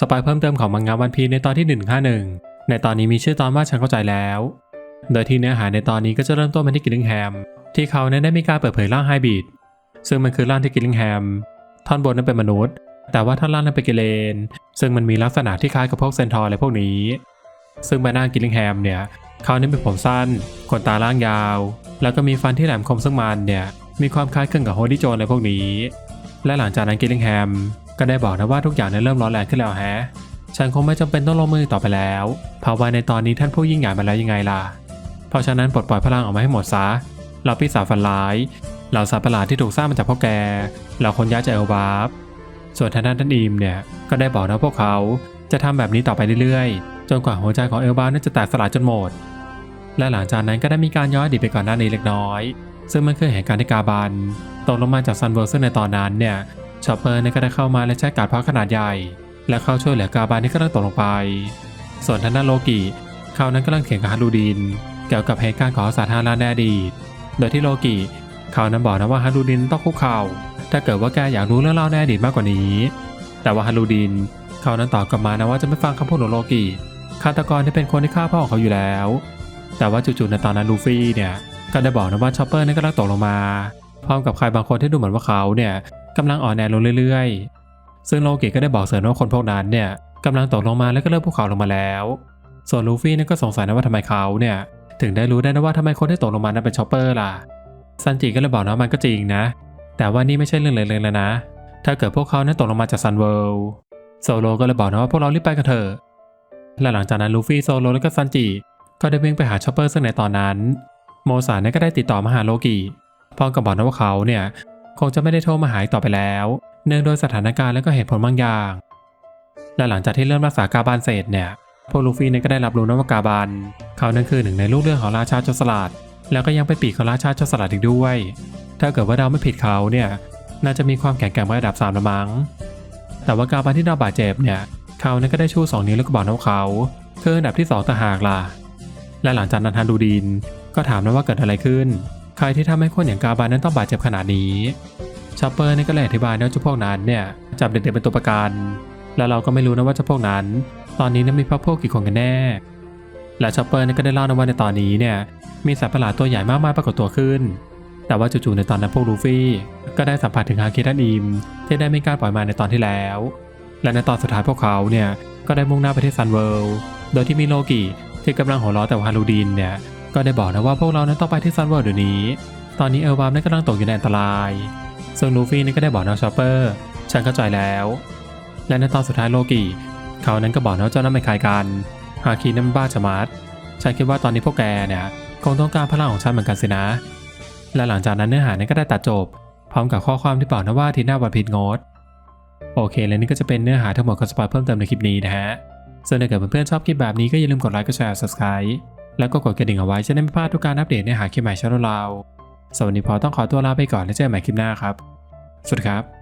สปายเพิ่มเติมของมังงะวันพีในตอนที่ 151 ในตอนนี้มีชื่อตอนว่าฉันเข้าใจแล้ว โดยที่เนื้อหาในตอนนี้ก็จะเริ่มต้นมาที่กิลลิงแฮม ที่เขานั้นได้มีการเปิดเผยร่างไฮบริดซึ่งมันคือร่างที่กิลลิงแฮม ท่อนบนนั้นเป็นมนุษย์ แต่ว่าท่อนล่างนั้นเป็นกิเลน ซึ่งมันมีลักษณะที่คล้ายกับพวกเซนทอร์อะไรพวกนี้ ซึ่งใบหน้ากิลลิงแฮมเนี่ยเขานี่เป็นผมสั้นขนตาล่างยาว แล้วก็มีฟันที่แหลมคมซึ่งมันเนี่ยมีความคล้ายคลึงกับโฮดี้โจนอะไรพวกนี้ และหลังจากนั้นกิลลิงแฮม ก็ได้บอกนะว่าทุกอย่างเนี่ยเริ่มร้อนแรงขึ้นแล้วแฮะ ฉันคงไม่จำเป็นต้องลงมือต่อไปแล้วเพราว่าในตอนนี้ท่านผู้ยิ่งใหญ่มาแล้วยังไงล่ะ เพราะฉะนั้นปลดปล่อยพลังออกมาให้หมดซะ เราปีศาฝันร้ายเราสัตว์ประหลาดที่ถูกสร้างมาจากพ่อแกเราคนย้ายจากเอลบาฟส่วนทางด้านท่านอีมเนี่ย ก็ได้บอกนะพวกเขาจะทำแบบนี้ต่อไปเรื่อยๆ จนกว่าหัวใจของเอลบาฟนั้นจะแตกสลายจนหมด และหลังจากนั้นก็ได้มีการย้อนอดีตไปก่อนหน้านี้เล็กน้อย ซึ่งมันคือเหตุการณ์ที่กาบันตกลงมาจากซันเวิร์ซึ่งในตอนนั้นเนี่ย ชอปเปอร์นี่ก็ได้เข้ามาและใช้การพักขนาดใหญ่ และเข้าช่วยเหลือกาบานที่กำลังตกลงไป ส่วนทางด้านโลกิเขานั้นกำลังเถียงกับฮารูดิน เกี่ยวกับเหตุการณ์ของสาธารณะในอดีต โดยที่โลกิเขานั้นบอกนะว่าฮารูดินต้องคุกเข่าถ้าเกิดว่าแกอยากรู้เรื่องเล่าในอดีตมากกว่านี้ แต่ว่าฮารูดิน เขานั้นตอบกลับมานะว่าจะไม่ฟังคำพูดของโลกิฆาตกรที่เป็นคนที่ฆ่าพ่อของเขาอยู่แล้ว แต่ว่าจู่ๆในตอนนั้นลูฟี่เนี่ยก็ได้บอกนะว่าชอปเปอร์นั้นกำลังตกลงมาพร้อมกับใครบางคนที่ดูเหมือนว่าเขาเนี่ย กำลังอ่อนแอลงเรื่อยๆ ซึ่งโลกิก็ได้บอกเสริมว่าคนพวกนั้นเนี่ยกำลังตกลงมาแล้วก็เริ่มภูเขาลงมาแล้ว ส่วนลูฟี่เนี่ยก็สงสัยนะว่าทำไมเขาเนี่ยถึงได้รู้ได้นะว่าทำไมคนที่ตกลงมานั้นเป็นชอปเปอร์ล่ะ ซันจิก็เลยบอกนะมันก็จริงนะ แต่ว่านี่ไม่ใช่เรื่องเล็กๆเลยนะ ถ้าเกิดพวกเขานั้นตกลงมาจากซันเวิลด์โซโลก็เลยบอกนะว่าพวกเรารีบไปกันเถอะ และหลังจากนั้นลูฟี่โซโลและก็ซันจิก็ได้วิ่งไปหาชอปเปอร์ซึ่งในตอนนั้น โมซาเนี่ยก็ได้ติดต่อมาหาโลกิพร้อมกับบอกนะว่าเขาเนี่ย คงจะไม่ได้โทรมาหาอีกต่อไปแล้ว เนื่องโดยสถานการณ์และก็เหตุผลบางอย่าง และหลังจากที่เริ่มรักษากาบานเสร็จเนี่ยพวกลูฟี่เนี่ยก็ได้รับรู้นะว่ากาบานเขานั้นคือหนึ่งในลูกเรือของราชาโจรสลัดแล้วก็ยังเป็นปีกของราชาโจรสลัดอีกด้วย ถ้าเกิดว่าเราไม่ผิดเขาเนี่ยน่าจะมีความแข็งแกร่งระดับสามละมั้งแต่ว่ากาบานที่ได้บาดเจ็บเนี่ยเขานั้นก็ได้ชูสองนิ้วแล้วก็บอกนะว่าเขาคืออันดับที่สองต่างหากล่ะและหลังจากนันฮันดูดิน ก็ถามนะว่าเกิดอะไรขึ้น ใครที่ทำให้คนอย่างกาบานนั้นต้องบาดเจ็บขนาดนี้ชอปเปอร์นี่ก็เลยอธิบายนะว่าเจ้าพวกนั้นเนี่ยจับเด็กๆเป็นตัวประกัน แล้วเราก็ไม่รู้นะว่าเจ้าพวกนั้น ตอนนี้นั้นมีพวกพวกกี่คนกันแน่ และชอปเปอร์นี่ก็ได้เล่านะว่าในตอนนี้เนี่ยมีสัตว์ประหลาดตัวใหญ่มากมายปรากฏตัวขึ้น แต่ว่าจู่ๆในตอนนั้นพวกลูฟี่ก็ได้สัมผัสถึงฮาคิดันอิมที่ได้ไมีการปล่อยมาในตอนที่แล้ว และในตอนสุดท้ายพวกเขาเนี่ยก็ได้มุ่งหน้าไปที่ซันเวิลด์โดยที่มีโลกิที่กำลังหัวเราะแต่ว่าฮารูดินเนี่ย ก็ได้บอกนะว่าพวกเรานั้นต้องไปที่ซันเวิลด์เดี๋ยวนี้ ตอนนี้เอลวามนั้นกำลังตกอยู่ในอันตรายซึ่งลูฟี่นี่ก็ได้บอกนะชอปเปอร์ ฉันเข้าใจแล้ว และในตอนสุดท้ายโลกิเขานั้นก็บอกนะว่าเจ้านั้นเป็นใครกันฮาคินั้นมันบ้าจะมัด ฉันคิดว่าตอนนี้พวกแกเนี่ยคงต้องการพลังของฉันเหมือนกันสินะ และหลังจากนั้นเนื้อหานั้นก็ได้ตัดจบ พร้อมกับข้อความที่บอกนะว่าทีหน้าวันพิดงดโอเค และนี่ก็จะเป็นเนื้อหาทั้งหมดของสปอยเพิ่มเติมในคลิปนี้นะฮะส่วนถ้าเกิดเพื่อนๆชอบคลิปแบบนี้ก็อย่าลืมกดไลค์ กดแชร์ subscribe แล้วก็กดกระดิ่งเอาไว้จะได้ไม่พลาดทุกการอัปเดตในหาคลิปใหม่ช่องเราสวัสดีพอต้องขอตัวลาไปก่อนแล้วเจอกันใหม่คลิปหน้าครับ สวัสดีครับ